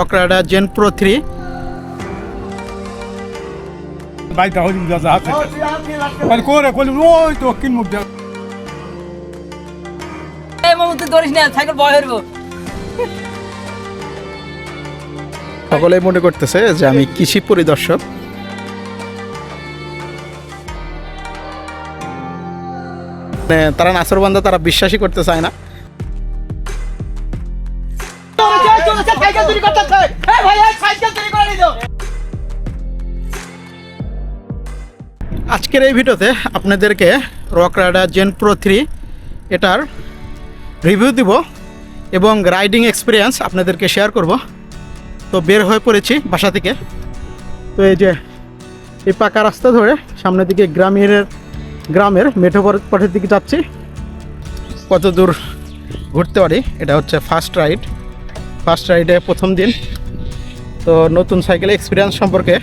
বকরাডা gen pro three বাইতে হলি যাচ্ছে হাতে। মানে করে কলি ওই তো কিন মুখ দেখ এই মুহূর্তে ধরিস না সাইকেল বয় হইব। সকলেই মনে করতেছে যে আমি কৃষি পরিদর্শক। মানে তারা নাসরবান্ধা তারা বিশ্বাসই করতে চায় না। সাইকেল চুরি এই ভাই, এই সাইকেল চুরি করে আজকের এই ভিডিওতে আপনাদেরকে Rock Rider Gen Pro three এটার রিভিউ দিব এবং রাইডিং এক্সপিরিয়েন্স আপনাদেরকে শেয়ার করব। তো বের হয়ে পড়েছি বাসা থেকে। তো এই যে এই পাকা রাস্তা ধরে সামনের দিকে গ্রামের গ্রামের মেঠো পথ- পথের দিকে যাচ্ছি। কত দূর ঘুরতে পারি, এটা হচ্ছে ফার্স্ট রাইড ফার্স্ট রাইডে প্রথম দিন। তো নতুন সাইকেল এক্সপিরিয়েন্স সম্পর্কে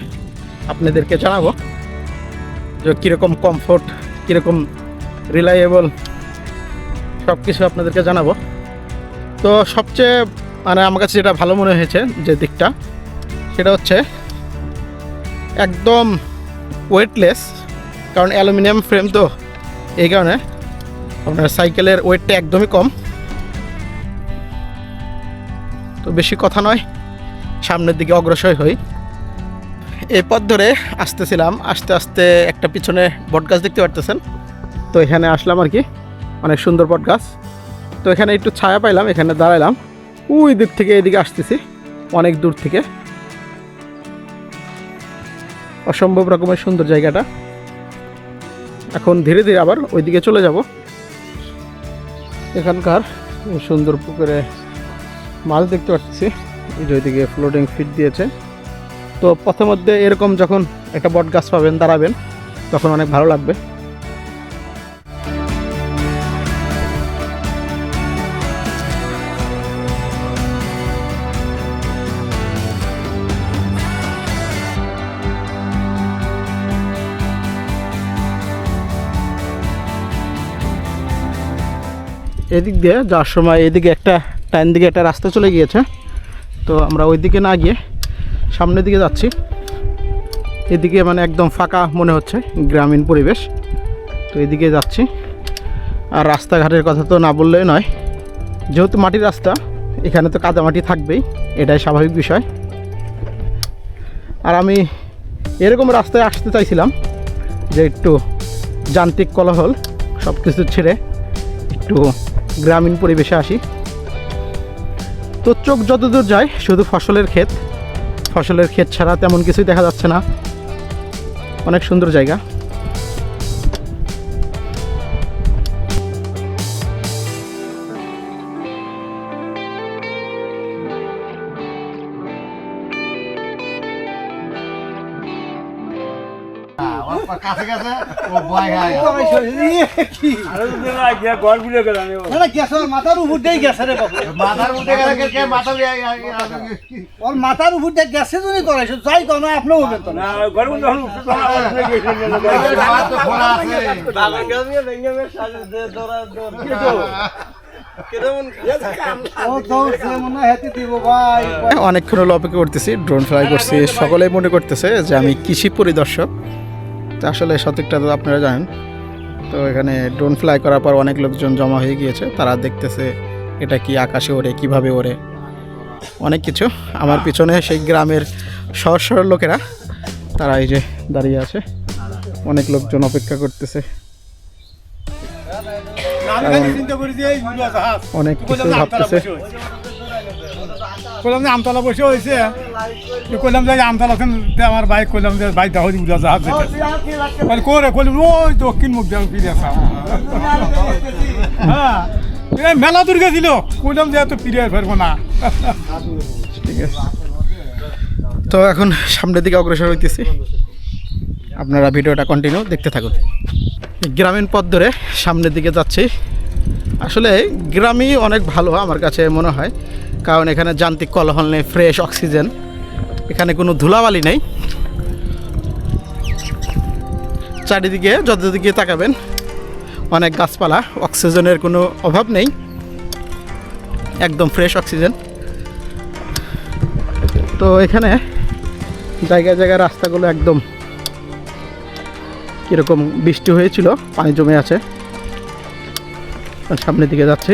আপনাদেরকে জানাব যে কীরকম কমফোর্ট কীরকম রিলায়েবল সব কিছু আপনাদেরকে জানাব। তো সবচেয়ে মানে আমার কাছে যেটা ভালো মনে হয়েছে যে দিকটা, সেটা হচ্ছে একদম ওয়েটলেস কারণ অ্যালুমিনিয়াম ফ্রেম তো এই কারণে আপনার সাইকেলের ওয়েটটা একদমই কম। তো বেশি কথা নয়, সামনের দিকে অগ্রসর হই। এই পথ ধরে আসতেছিলাম, আস্তে আস্তে একটা পিছনে বট গাছ দেখতে পারতেছেন। তো এখানে আসলাম আর কি, অনেক সুন্দর বট গাছ। তো এখানে একটু ছায়া পাইলাম, এখানে দাঁড়াইলাম। ওই দিক থেকে এদিকে আসতেছি, অনেক দূর থেকে। অসম্ভব রকমের সুন্দর জায়গাটা। এখন ধীরে ধীরে আবার ওইদিকে চলে যাব। এখানকার সুন্দর পুকুরে মাছ দেখতে পাচ্ছি। ওইদিকে ফ্লোটিং ফিট দিয়েছে। তো পথের মধ্যে এরকম যখন একটা বট গাছ পাবেন, দাঁড়াবেন, তখন অনেক ভালো লাগবে। এদিক দিয়ে যাওয়ার সময় এদিকে একটা টাইম দিকে একটা রাস্তা চলে গিয়েছে। তো আমরা ওইদিকে না গিয়ে সামনের দিকে যাচ্ছি। এদিকে মানে একদম ফাঁকা মনে হচ্ছে গ্রামীণ পরিবেশ। তো এদিকে যাচ্ছি। আর রাস্তাঘাটের কথা তো না বললেই নয়। যেহেতু মাটির রাস্তা, এখানে তো কাদামাটি থাকবেই, এটাই স্বাভাবিক বিষয়। আর আমি এরকম রাস্তায় আসতে চাইছিলাম যে একটু যান্ত্রিক কলহল সব কিছু ছেড়ে একটু গ্রামীণ পরিবেশে আসি। তো চোখ যতদূর যায়, শুধু ফসলের ক্ষেত। ফসলের ক্ষেত ছাড়া তেমন কিছুই দেখা যাচ্ছে না। অনেক সুন্দর জায়গা। কাছে কাছে। মাথার উপর দিয়ে গেছে রে মাথার ওর মাথার উপর দিয়ে গেছে তুমি করাইছো যাই তো না আপনিও উঠবেন তো। না ঘর বুঝে হলো মাথা তো খোলা আছে। ও তো সে হেঁটে দিব ভাই অনেকক্ষণ হলো অপেক্ষা করতেছি ড্রোন ফ্লাই করছি সকলেই মনে করতেছে যে আমি কৃষি পরিদর্শক। আসলে সঠিকটা তো আপনারা জানেন। তো এখানে ড্রোন ফ্লাই করার পর অনেক লোকজন জমা হয়ে গিয়েছে। তারা দেখতেছে এটা কি আকাশে ওড়ে, কীভাবে ওড়ে। অনেক কিছু। আমার পিছনে সেই গ্রামের শহর শহর লোকেরা, তারা এই যে দাঁড়িয়ে আছে। অনেক লোকজন অপেক্ষা করতেছে। অনেক কিছু ভাবতেছে। কইলাম যে আমতলা বসে হয়েছে কইলাম যে আমতলা আমার বাইক কইলাম যে বাইক দেখো উড়া জাহাজ যেতে মানে করে কইলাম, ওই কিন মুখ দেখ ফিরে আসা হ্যাঁ মেলা দূর গেছিল। কইলাম যে এত ফিরে ফেরবো না। ঠিক আছে। তো এখন সামনের দিকে অগ্রসর হইতেছি। আপনারা ভিডিওটা কন্টিনিউ দেখতে থাকুন। গ্রামীণ পথ ধরে সামনের দিকে যাচ্ছি। আসলে গ্রামই অনেক ভালো আমার কাছে মনে হয়। কারণ এখানে যান্ত্রিক কলহল নেই ফ্রেশ অক্সিজেন এখানে কোনো ধুলাবালি নেই। চারিদিকে, যতদিকে তাকাবেন, অনেক গাছপালা অক্সিজেনের কোনো অভাব নেই। একদম ফ্রেশ অক্সিজেন তো এখানে জায়গায় জায়গায় রাস্তাগুলো একদম কীরকম বৃষ্টি হয়েছিল, পানি জমে আছে। সামনের দিকে যাচ্ছি।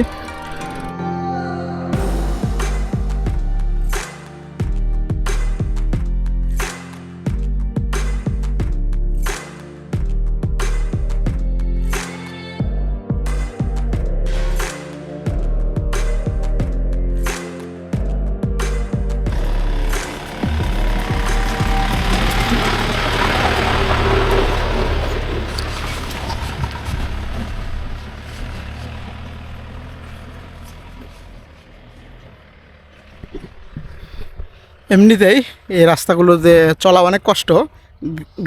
এমনিতেই এই রাস্তাগুলো যে চলা অনেক কষ্ট,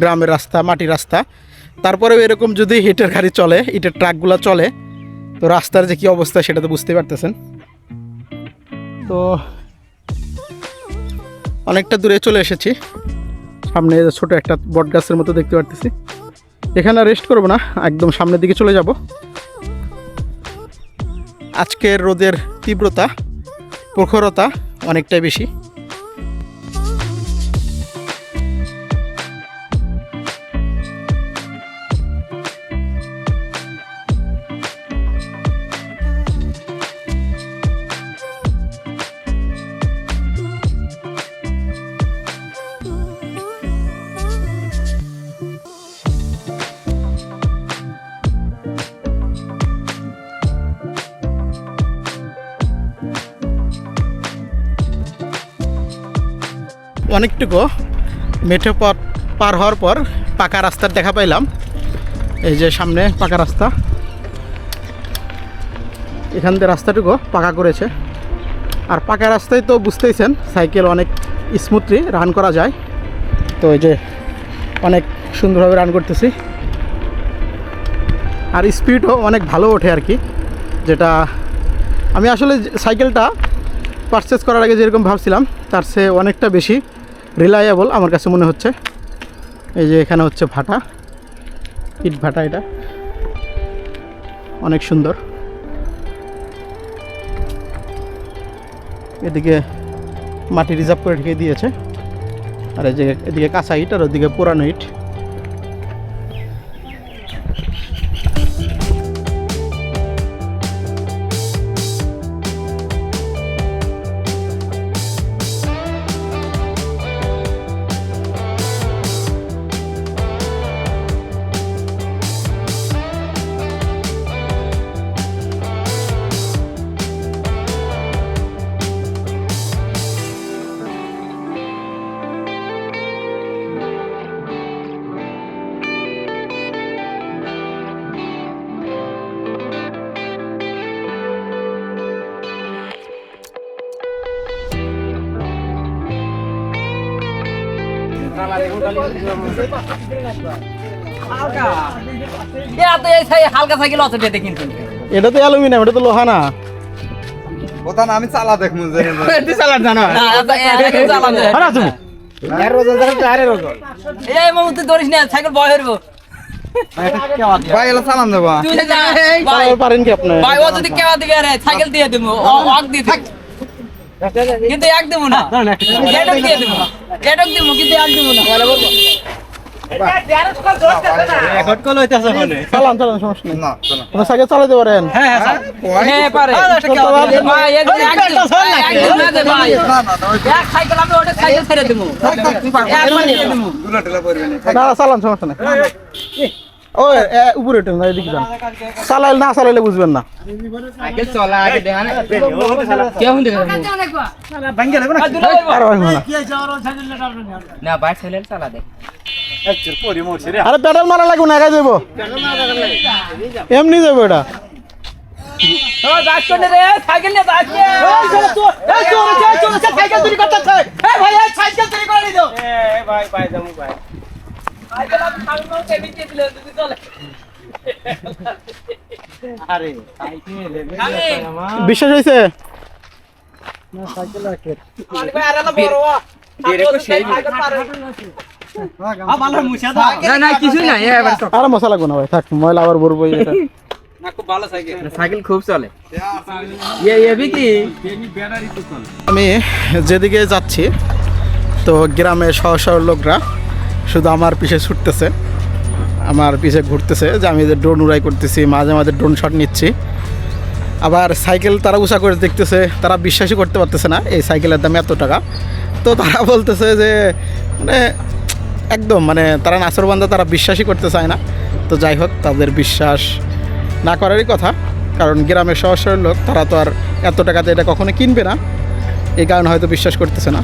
গ্রামের রাস্তা, মাটির রাস্তা। তারপরেও এরকম যদি হিটের গাড়ি চলে, ইটের ট্রাকগুলো চলে, তো রাস্তার যে কী অবস্থা সেটা তো বুঝতেই পারতেছেন। তো অনেকটা দূরে চলে এসেছি। সামনে ছোট একটা বট গাছের মতো দেখতে পারতেছি। এখানে রেস্ট করব না, একদম সামনের দিকে চলে যাব। আজকের রোদের তীব্রতা, প্রখরতা অনেকটাই বেশি। অনেকটুকু মেঠো পথ পার হওয়ার পর পাকা রাস্তার দেখা পাইলাম। এই যে সামনে পাকা রাস্তা। এখান থেকে রাস্তাটুকু পাকা করেছে। আর পাকা রাস্তায় তো বুঝতেইছেন, সাইকেল অনেক স্মুথলি রান করা যায়। তো এই যে অনেক সুন্দরভাবে রান করতেছি। আর স্পিডও অনেক ভালো ওঠে আর কি, যেটা আমি আসলে সাইকেলটা পারচেস করার আগে যেরকম ভাবছিলাম, তার চেয়ে অনেকটা বেশি। রিলায়েবল আমার কাছে মনে হচ্ছে। এই যে এখানে হচ্ছে ভাটা। ইট ভাটা এটা। অনেক সুন্দর। এদিকে মাটি রিজার্ভ করে ঢেকে দিয়েছে। আর এই যে এদিকে কাঁচা ইট আর ওদিকে পুরানো ইট। এটা তো অ্যালুমিনিয়াম এটা তো লোহা না। কথা না আমি চালা দেখমু যে তুই চালান জানো না, এটা- এটা কিন্তু চালান যায়। আরে তুমি এই মামু তুই ধরিস না সাইকেল বয় হইব। ভাই এলা চালান দেবা। তুই যা ভাই। পারেন কি আপনি? ভাই ও যদি কেবা দিবে আরে সাইকেল দিয়ে দেবো ও- দেবো কিন্তু এক দেবো না এটক দিয়ে দেবো এটক দেবো কিন্তু এক দেবো না হ্যাঁ মানে না না, চালান সমস্যা নেই ও উপরে উঠেন না এদিকে যান। চালাইলে না চালাইলে বুঝবেন না। কেমন দেখে আর না। না বাইক সাইকেল চালা দে আরে পেডাল মারা লাগবে না যাব এমনি যাব এটা। সাইকেল চুরি সাইকেল চুরি করে দিও ভাই বিশ্বাস হয়েছে? আরে মশা লাগবে না ভাই থাক ময়লা আবার বলব এটা। সাইকেল খুব চলে। বিকি আমি যেদিকে যাচ্ছি তো গ্রামে শহর শহর লোকরা শুধু আমার পিছে ছুটতেছে, আমার পিছে ঘুরতেছে, যে আমি এদের ড্রোন উড়াই করতেছি, মাঝে মাঝে ড্রোন শট নিচ্ছি। আবার সাইকেল তারা উঁচা করে দেখতেছে, তারা বিশ্বাসই করতে পারতেছে না এই সাইকেলের দাম এত টাকা। তো তারা বলতেছে যে মানে একদম মানে তারা নাসরবান্ধা তারা বিশ্বাসই করতে চায় না। তো যাই হোক, তাদের বিশ্বাস না করারই কথা, কারণ গ্রামের শহরের লোক, তারা তো আর এত টাকাতে এটা কখনো কিনবে না। এই কারণে হয়তো বিশ্বাস করতেছে না।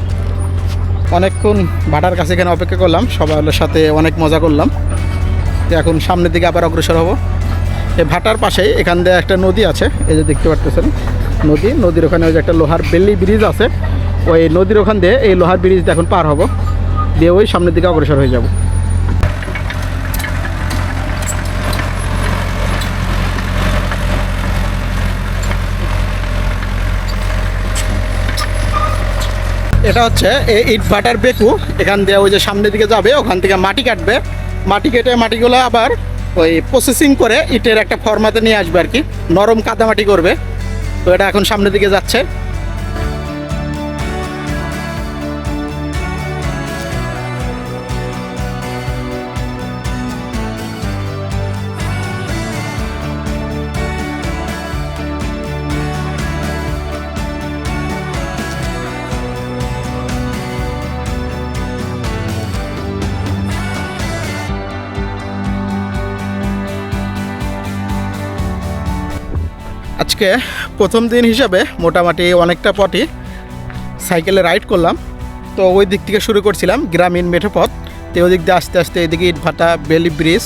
অনেকক্ষণ ভাটার কাছে এখানে অপেক্ষা করলাম সবার সাথে অনেক মজা করলাম। তো এখন সামনের দিকে আবার অগ্রসর হব। এই ভাটার পাশেই এখান দিয়ে একটা নদী আছে, এই যে দেখতে পারতেছেন, নদী, নদীর ওখানে ওই যে একটা লোহার বেল্লি ব্রিজ আছে, ওই নদীর ওখান দিয়ে এই লোহার ব্রিজটা এখন পার হব। দিয়ে ওই সামনের দিকে অগ্রসর হয়ে যাব। এটা হচ্ছে এই ইট ভাটার বেকু। এখান দিয়ে ওই যে সামনের দিকে যাবে, ওখান থেকে মাটি কাটবে। মাটি কেটে মাটিগুলো আবার ওই প্রসেসিং করে ইটের একটা ফর্মাতে নিয়ে আসবে আর কি। নরম কাদামাটি করবে। তো এটা এখন সামনের দিকে যাচ্ছে। আজকে প্রথম দিন হিসাবে মোটামুটি অনেকটা পথই সাইকেলে রাইড করলাম। তো ওই দিক থেকে শুরু করছিলাম গ্রামীণ মেঠোপথ তো ওই দিক দিয়ে আস্তে আস্তে এদিকে ইটভাটা, বেলি ব্রিজ,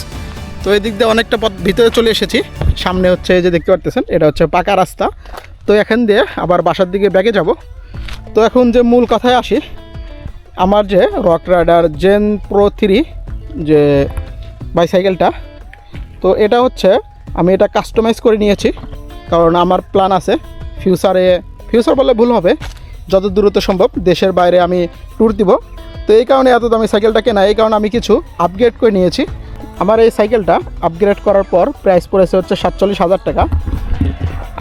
তো এই দিক দিয়ে অনেকটা পথ ভিতরে চলে এসেছি। সামনে হচ্ছে যে দেখতে পারতেছেন, এটা হচ্ছে পাকা রাস্তা। তো এখান দিয়ে আবার বাসার দিকে ব্যাগে যাব। তো এখন যে মূল কথায় আসি, আমার যে Rock Rider Gen Pro three যে বাইসাইকেলটা, তো এটা হচ্ছে আমি এটা কাস্টমাইজ করে নিয়েছি। কারণ আমার প্ল্যান আছে ফিউচারে ফিউচার বললে ভুল হবে, যত দ্রুত সম্ভব দেশের বাইরে আমি ট্যুর দিব। তো এই কারণে এত দামি সাইকেলটা কেনা, এই কারণে আমি কিছু আপগ্রেড করে নিয়েছি। আমার এই সাইকেলটা আপগ্রেড করার পর প্রাইস পড়েছে হচ্ছে সাতচল্লিশ হাজার টাকা।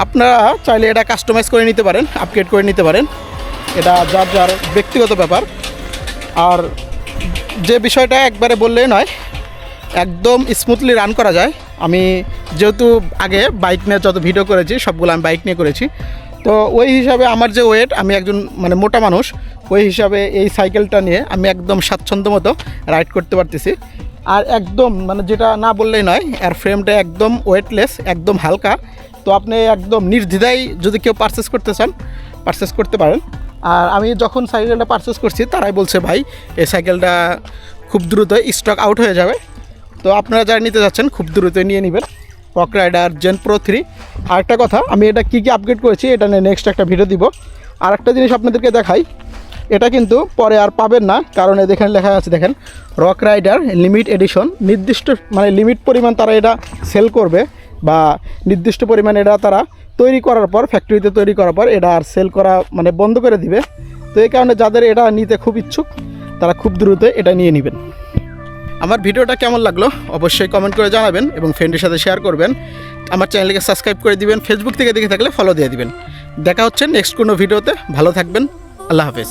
আপনারা চাইলে এটা কাস্টমাইজ করে নিতে পারেন আপগ্রেড করে নিতে পারেন। এটা যার যার ব্যক্তিগত ব্যাপার। আর যে বিষয়টা একবারে বললেই নয় একদম স্মুথলি রান করা যায়। আমি যেহেতু আগে বাইক নিয়ে যত ভিডিও করেছি, সবগুলো আমি বাইক নিয়ে করেছি। তো ওই হিসাবে আমার যে ওয়েট আমি একজন মানে মোটা মানুষ, ওই হিসাবে এই সাইকেলটা নিয়ে আমি একদম স্বাচ্ছন্দ্য মতো রাইড করতে পারতেছি। আর একদম মানে যেটা না বললেই নয়, এর ফ্রেমটা একদম ওয়েটলেস একদম হালকা। তো আপনি একদম নির্দ্বিধায় যদি কেউ পারচেস করতে চান পারচেস করতে পারেন। আর আমি যখন সাইকেলটা পারচেস করছি, তারাই বলছে, ভাই, এই সাইকেলটা খুব দ্রুত স্টক আউট হয়ে যাবে। তো আপনারা যারা নিতে যাচ্ছেন, খুব দ্রুত নিয়ে নেবেন Rock Rider Gen Pro three আরেকটা কথা, আমি এটা কী কী আপগ্রেড করেছি, এটা নিয়ে নেক্সট একটা ভিডিও দিব। আর একটা জিনিস আপনাদেরকে দেখাই, এটা কিন্তু পরে আর পাবেন না, কারণ এই দেখেন, লেখা আছে, দেখেন রক রাইডার লিমিট এডিশন নির্দিষ্ট মানে লিমিট পরিমাণ তারা এটা সেল করবে, বা নির্দিষ্ট পরিমাণ এটা তারা তৈরি করার পর ফ্যাক্টরিতে তৈরি করার পর, এটা আর সেল করা মানে বন্ধ করে দিবে। তো এই কারণে যাদের এটা নিতে খুব ইচ্ছুক, তারা খুব দ্রুত এটা নিয়ে নেবেন। আমার ভিডিওটা কেমন লাগল অবশ্যই কমেন্ট করে জানাবেন এবং ফ্রেন্ডের সাথে শেয়ার করবেন। আমার চ্যানেলকে সাবস্ক্রাইব করে দিবেন ফেসবুক থেকে দেখে থাকলে ফলো দিয়ে দিবেন। দেখা হচ্ছে নেক্সট কোনো ভিডিওতে ভালো থাকবেন। আল্লাহ হাফেজ।